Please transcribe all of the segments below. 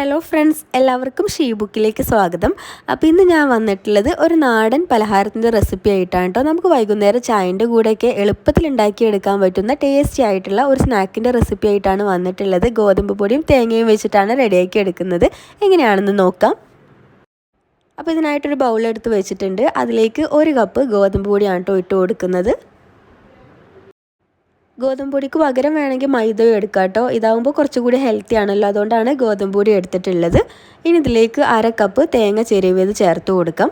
Hello friends എല്ലാവർക്കും she ബുക്കിലേക്ക് സ്വാഗതം. അപ്പോൾ ഇന്ന് ഞാൻ വന്നിട്ടുള്ളത് ഒരു നാടൻ പലഹാരത്തിന്റെ റെസിപ്പി ആയിട്ടാണ് കേട്ടോ. നമുക്ക് വൈകുന്നേരം ചായന്റെ കൂടെയൊക്കെ എളുപ്പത്തിൽ ഉണ്ടാക്കിയെടുക്കാൻ പറ്റുന്ന ടേസ്റ്റി ആയിട്ടുള്ള ഒരു സ്നാക്കിന്റെ റെസിപ്പി ആയിട്ടാണ് വന്നിട്ടുള്ളത്. ഗോതമ്പ് പൊടിയും തേങ്ങയും വെച്ചിട്ടാണ് റെഡിയാക്കി എടുക്കുന്നത്. എങ്ങനെയാണെന്ന് നോക്കാം. അപ്പോൾ ഇതിനായിട്ടൊരു ബൗളെടുത്ത് വെച്ചിട്ടുണ്ട്. അതിലേക്ക് ഒരു കപ്പ് ഗോതമ്പ് പൊടിയാണ് കേട്ടോ ഇട്ട് കൊടുക്കുന്നത്. ഗോതമ്പ് പൊടിക്ക് പകരം വേണമെങ്കിൽ മൈദയും എടുക്കാം കേട്ടോ. ഇതാകുമ്പോൾ കുറച്ചുകൂടി ഹെൽത്തി ആണല്ലോ. അതുകൊണ്ടാണ് ഗോതമ്പ് പൊടി എടുത്തിട്ടുള്ളത്. ഇനി ഇതിലേക്ക് അര കപ്പ് തേങ്ങ ചെരുവിയത് ചേർത്ത് കൊടുക്കാം.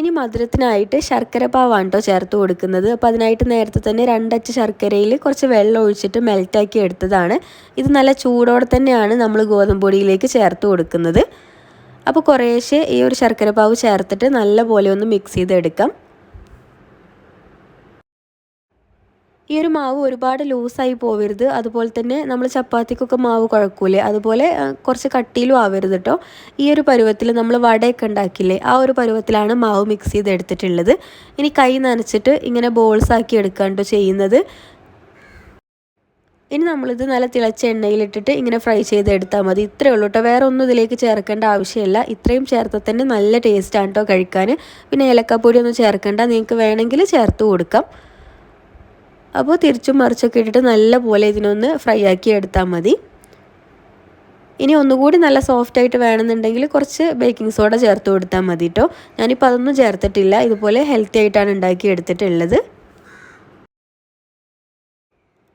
ഇനി മധുരത്തിനായിട്ട് ശർക്കര പാവാണ് കേട്ടോ ചേർത്ത് കൊടുക്കുന്നത്. അപ്പോൾ അതിനായിട്ട് നേരത്തെ തന്നെ രണ്ടച്ച് ശർക്കരയിൽ കുറച്ച് വെള്ളം ഒഴിച്ചിട്ട് മെൽറ്റാക്കി എടുത്തതാണ്. ഇത് നല്ല ചൂടോടെ തന്നെയാണ് നമ്മൾ ഗോതമ്പ് പൊടിയിലേക്ക് ചേർത്ത് കൊടുക്കുന്നത്. അപ്പോൾ കുറേശ്ശെ ഈ ഒരു ശർക്കര പാവ് ചേർത്തിട്ട് നല്ലപോലെ ഒന്ന് മിക്സ് ചെയ്തെടുക്കാം. ഈ ഒരു മാവ് ഒരുപാട് ലൂസായി പോവരുത്. അതുപോലെ തന്നെ നമ്മൾ ചപ്പാത്തിക്കൊക്കെ മാവ് കുഴക്കൂലേ? അതുപോലെ കുറച്ച് കട്ടിയിലും ആവരുത് കേട്ടോ ഈ ഒരു പരുവത്തിൽ നമ്മൾ വടയൊക്കെ ഉണ്ടാക്കില്ലേ ആ ഒരു പരുവത്തിലാണ് മാവ് മിക്സ് ചെയ്ത് എടുത്തിട്ടുള്ളത് ഇനി കൈ നനച്ചിട്ട് ഇങ്ങനെ ബോൾസ് ആക്കി എടുക്കാണ്ടോ ചെയ്യുന്നത്. ഇനി നമ്മളിത് നല്ല തിളച്ച എണ്ണയിലിട്ടിട്ട് ഇങ്ങനെ ഫ്രൈ ചെയ്ത് എടുത്താൽ മതി. ഇത്രയേ ഉള്ളൂ കേട്ടോ വേറെ ഒന്നും ഇതിലേക്ക് ചേർക്കേണ്ട ആവശ്യമില്ല. ഇത്രയും ചേർത്താൽ തന്നെ നല്ല ടേസ്റ്റാണ് കേട്ടോ കഴിക്കാൻ പിന്നെ ഏലക്കാപ്പൊടി ഒന്നും ചേർക്കേണ്ട. നിങ്ങൾക്ക് വേണമെങ്കിൽ ചേർത്ത് കൊടുക്കാം. അപ്പോൾ തിരിച്ചും മറിച്ചൊക്കെ ഇട്ടിട്ട് നല്ലപോലെ ഇതിനൊന്ന് ഫ്രൈ ആക്കി എടുത്താൽ മതി. ഇനി ഒന്നുകൂടി നല്ല സോഫ്റ്റ് ആയിട്ട് വേണമെന്നുണ്ടെങ്കിൽ കുറച്ച് ബേക്കിംഗ് സോഡ ചേർത്ത് കൊടുത്താൽ മതി കേട്ടോ ഞാനിപ്പോൾ അതൊന്നും ചേർത്തിട്ടില്ല. ഇതുപോലെ ഹെൽത്തി ആയിട്ടാണ് ഉണ്ടാക്കി എടുത്തിട്ടുള്ളത്.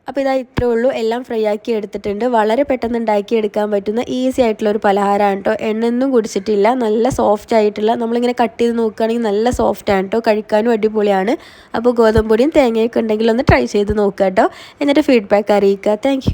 അപ്പോൾ ഇതാ ഇത്രേ ഉള്ളൂ. എല്ലാം ഫ്രൈ ആക്കി എടുത്തിട്ടുണ്ട്. വളരെ പെട്ടെന്ന് ഉണ്ടാക്കി എടുക്കാൻ പറ്റുന്ന ഈസി ആയിട്ടുള്ള ഒരു പലഹാരമാണ് കേട്ടോ എണ്ണയൊന്നും കുടിച്ചിട്ടില്ല. നല്ല സോഫ്റ്റ് ആയിട്ടുള്ള നമ്മളിങ്ങനെ കട്ട് ചെയ്ത് നോക്കുകയാണെങ്കിൽ നല്ല സോഫ്റ്റ് ആണ് കേട്ടോ കഴിക്കാനും അടിപൊളിയാണ്. അപ്പോൾ ഗോതമ്പൊടിയും തേങ്ങയൊക്കെ ഉണ്ടെങ്കിൽ ഒന്ന് ട്രൈ ചെയ്ത് നോക്കുക കേട്ടോ എന്നിട്ട് ഫീഡ്ബാക്ക് അറിയിക്കുക. താങ്ക്